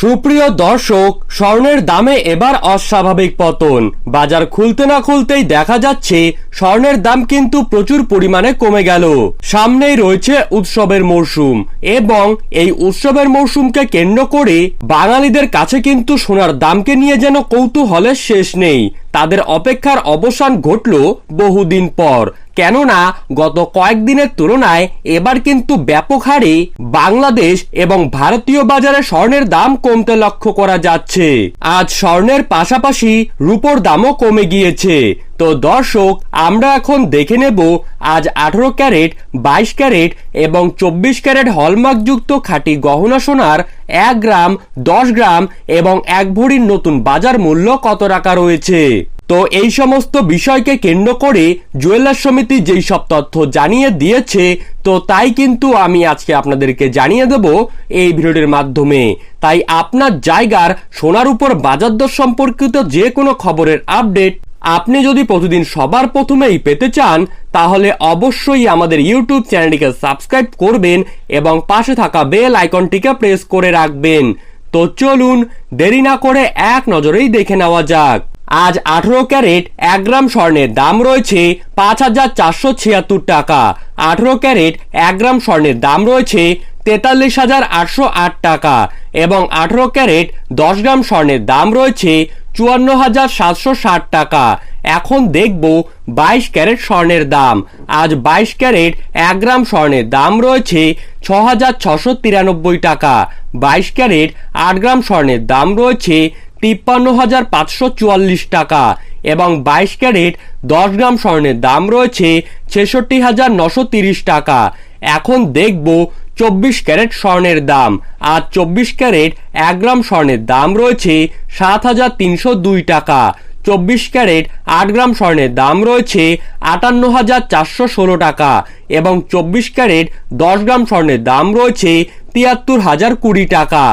সুপ্রিয় দর্শক, স্বর্ণের দামে এবার অস্বাভাবিক পতন। বাজার খুলতে না খুলতেই দেখা যাচ্ছে, স্বর্ণের দাম কিন্তু প্রচুর পরিমাণে কমে গেল। সামনেই রয়েছে উৎসবের মরশুম এবং এই উৎসবের মরশুমকে কেন্দ্র করে বাঙালিদের কাছে কিন্তু সোনার দামকে নিয়ে যেন কৌতূহলের শেষ নেই। তাদের অপেক্ষার অবসান ঘটল বহুদিন পর। কেননা গত কয়েকদিনের তুলনায় এবার কিন্তু ব্যাপক হারে বাংলাদেশ এবং ভারতীয় বাজারে স্বর্ণের দাম কমতে লক্ষ্য করা যাচ্ছে। আজ স্বর্ণের পাশাপাশি রূপোর দামও কমে গিয়েছে। তো দর্শক, আমরা এখন দেখে নেব আজ আঠারো ক্যারেট, বাইশ ক্যারেট এবং চব্বিশ ক্যারেট হলমার্কযুক্ত খাঁটি গহনা সোনার এক গ্রাম, দশ গ্রাম এবং এক ভরির নতুন বাজার মূল্য কত টাকা রয়েছে? তো এই সমস্ত বিষয়কে কেন্দ্র করে জুয়েলার সমিতি যেই সব তথ্য জানিয়ে দিয়েছে, তো তাই কিন্তু আমি আজকে আপনাদেরকে জানিয়ে দেব এই ভিডিওটির মাধ্যমে। তাই আপনার জায়গার সোনার উপর বাজার দর সম্পর্কিত যে কোনো খবরের আপডেট আপনি যদি প্রতিদিন সবার প্রথমেই পেতে চান, তাহলে অবশ্যই আমাদের ইউটিউব চ্যানেলটিকে সাবস্ক্রাইব করবেন এবং পাশে থাকা বেল আইকনটিকে প্রেস করে রাখবেন। তো চলুন দেরি না করে এক নজরেই দেখে নেওয়া যাক। আজ আঠারো ক্যারেট এক গ্রাম স্বর্ণের দাম রয়েছে পাঁচ হাজার চারশো ছিয়াত্তর টাকা। আঠারো ক্যারেট এক গ্রাম স্বর্ণের দাম রয়েছে তেতাল্লিশ হাজার আটশো আট টাকা এবং আঠারো ক্যারেট দশ গ্রাম স্বর্ণের দাম রয়েছে চুয়ান্ন হাজার সাতশো ষাট টাকা। এখন দেখব বাইশ ক্যারেট স্বর্ণের দাম। আজ বাইশ ক্যারেট এক গ্রাম স্বর্ণের দাম রয়েছে ছ হাজার ছশো তিরানব্বই টাকা। বাইশ ক্যারেট আট গ্রাম স্বর্ণের দাম রয়েছে তিপ্পান্ন হাজার পাঁচশো চুয়াল্লিশ টাকা এবং বাইশ ক্যারেট দশ গ্রাম স্বর্ণের দাম রয়েছে ছেষট্টি হাজার নশো তিরিশ টাকা। এখন দেখব চব্বিশ ক্যারেট স্বর্ণের দাম। আর চব্বিশ ক্যারেট এক গ্রাম স্বর্ণের দাম রয়েছে সাত হাজার তিনশো দুই টাকা। চব্বিশ ক্যারেট আট গ্রাম স্বর্ণের দাম রয়েছে আটান্ন হাজার চারশো ষোলো টাকা এবং চব্বিশ ক্যারেট দশ গ্রাম স্বর্ণের দাম রয়েছে তিয়াত্তর হাজার কুড়ি টাকা।